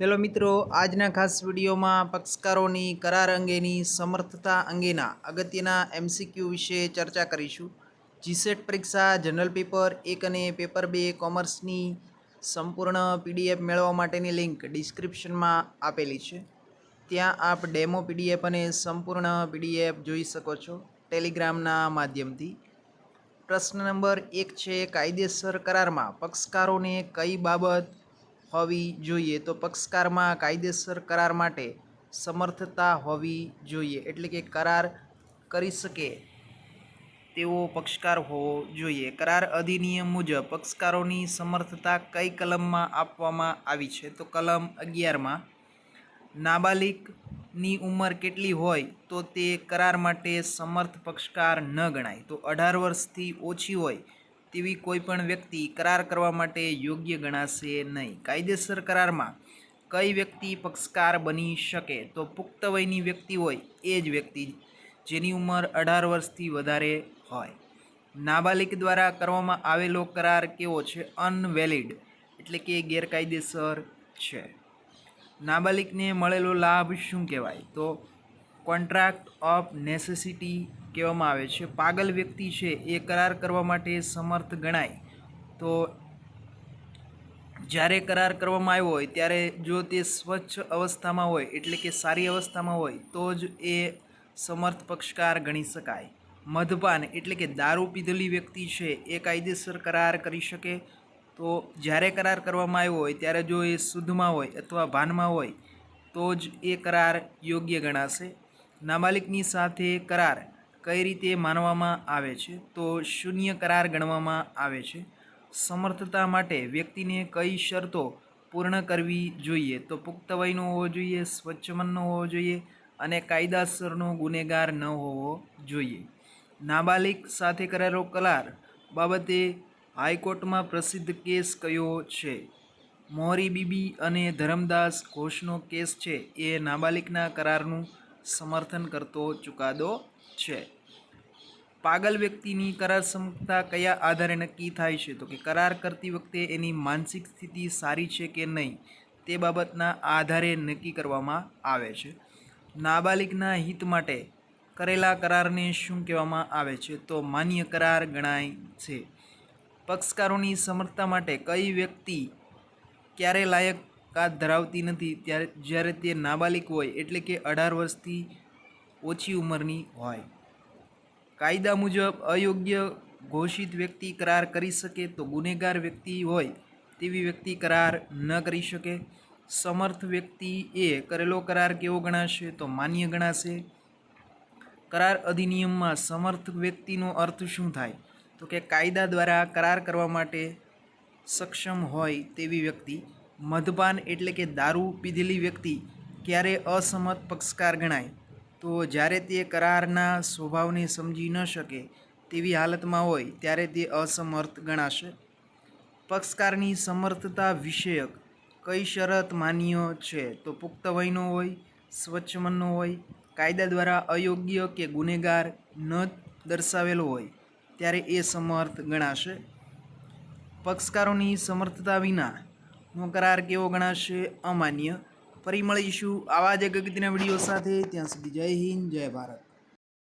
Hello મિત્રો, આજના ખાસ વિડીયોમાં પક્ષકારોની કરાર અંગેની સમર્થતા અંગેના અગત્યના એમસીક્યુ વિશે ચર્ચા કરીશું. જીસેટ પરીક્ષા, જનરલ પેપર, એક અને પેપર બે કોમર્સની સંપૂર્ણ પીડીએફ મેળવવા માટેની લિંક ડિસ્ક્રિપ્શનમાં આપેલી છે. ત્યાં આપ ડેમો પીડીએફ અને સંપૂર્ણ પીડીએફ જોઈ શકો છો ટેલિગ્રામના માધ્યમથી. પ્રશ્ન નંબર એક છે, કાયદેસર કરારમાં પક્ષકારોને કઈ બાબત હોવી જોઈએ તો પક્ષકારમાં કાયદેસર કરાર માટે સમર્થતા હોવી જોઈએ એટલે કે કરાર કરી શકે તેવો પક્ષકાર હોવો જોઈએ. કરાર અધિનિયમ મુજબ પક્ષકારોની સમર્થતા કઈ કલમમાં આપવામાં આવી છે? તો કલમ અગિયારમાં, નાબાલિકની ઉંમર કેટલી હોય તો તે કરાર માટે સમર્થ પક્ષકાર ન ગણાય. તો અઢાર વર્ષથી ઓછી હોય તેવી કોઈ પણ વ્યક્તિ કરાર કરવા માટે યોગ્ય ગણાશે નહીં. કાયદેસર કરારમાં કઈ વ્યક્તિ પક્ષકાર બની શકે તો પુખ્ત વયની વ્યક્તિ હોય એ જ વ્યક્તિ જેની ઉંમર અઢાર વર્ષથી વધારે હોય. નાબાલિક દ્વારા કરવામાં આવેલો કરાર કેવો છે? અનવેલિડ, એટલે કે ગેરકાયદેસર છે. નાબાલિકને મળેલો લાભ શું કહેવાય? તો કોન્ટ્રાક્ટ ઓફ નેસેસિટી કહેવામાં આવે છે, પાગલ વ્યક્તિ છે એ કરાર કરવા માટે સમર્થ ગણાય. તો જ્યારે કરાર કરવામાં આવ્યો હોય, ત્યારે જો તે સ્વચ્છ અવસ્થામાં હોય, એટલે કે સારી અવસ્થામાં હોય, તો જ એ સમર્થ પક્ષકાર ગણી શકાય. મધપાન એટલે કે દારૂ પીધેલી વ્યક્તિ છે એ કાયદેસર કરાર કરી શકે. તો જ્યારે કરાર કરવામાં આવ્યો હોય, ત્યારે જો એ શુદ્ધમાં હોય અથવા ભાનમાં હોય, તો જ એ કરાર યોગ્ય ગણાશે. નાબાલિકની સાથે કરાર કઈ રીતે માનવામાં આવે છે? તો શૂન્ય કરાર ગણવામાં આવે છે. સમર્થતા માટે વ્યક્તિને કઈ શરતો પૂર્ણ કરવી જોઈએ? તો પુખ્ત વયનો હોવો જોઈએ સ્વચ્છમનનો હોવો જોઈએ અને કાયદાસરનો ગુનેગાર ન હોવો જોઈએ. નાબાલિક સાથે કરેલો કરાર બાબતે હાઈકોર્ટમાં પ્રસિદ્ધ કેસ કયો છે? મોહરી બીબી અને ધરમદાસ ઘોષનો કેસ છે. એ નાબાલિકના કરારનું સમર્થન કરતો ચુકાદો છે. પાગલ વ્યક્તિની કરાર ક્ષમતા કયા આધારે નક્કી થાય છે? તો કે કરાર કરતી વખતે એની માનસિક સ્થિતિ સારી છે કે નહીં? તે બાબતના આધારે નક્કી કરવામાં આવે છે. નાબાલિગના હિત માટે કરેલા કરારને શું કહેવામાં આવે છે? તો માન્ય કરાર ગણાય છે. પક્ષકારોની સમર્થતા માટે કઈ વ્યક્તિ ક્યારે લાયકાત ધરાવતી નથી, ત્યારે જ્યારે તે નાબાલિક હોય એટલે કે અઢાર વર્ષથી ઓછી ઉંમરની હોય. કાયદા મુજબ અયોગ્ય ઘોષિત વ્યક્તિ કરાર કરી શકે તો ગુનેગાર વ્યક્તિ હોય તેવી વ્યક્તિ કરાર ન કરી શકે. સમર્થ વ્યક્તિ એ કરેલો કરાર કેવો ગણાશે તો માન્ય ગણાશે. કરાર અધિનિયમમાં સમર્થ વ્યક્તિનો અર્થ શું થાય? તો કે કાયદા દ્વારા કરાર કરવા માટે સક્ષમ હોય તેવી વ્યક્તિ મદપાન એટલે કે દારૂ પીધેલી વ્યક્તિ ક્યારે અસમત પક્ષકાર ગણાય? તો જ્યારે તે કરારના સ્વભાવને સમજી ન શકે તેવી હાલતમાં હોય, ત્યારે તે અસમર્થ ગણાશે. પક્ષકારની સમર્થતા વિષયક કઈ શરત માન્ય છે? તો પુખ્ત વયનો હોય, સ્વચ્છ મનનો હોય, કાયદા દ્વારા અયોગ્ય કે ગુનેગાર ન દર્શાવેલો હોય, ત્યારે એ સમર્થ ગણાશે. પક્ષકારોની સમર્થતા વિનાનો કરાર કેવો ગણાશે અમાન્ય. ફરી મળીશું આવા જ અગત્યના વીડિયો સાથે. ત્યાં સુધી જય હિન્દ, જય ભારત.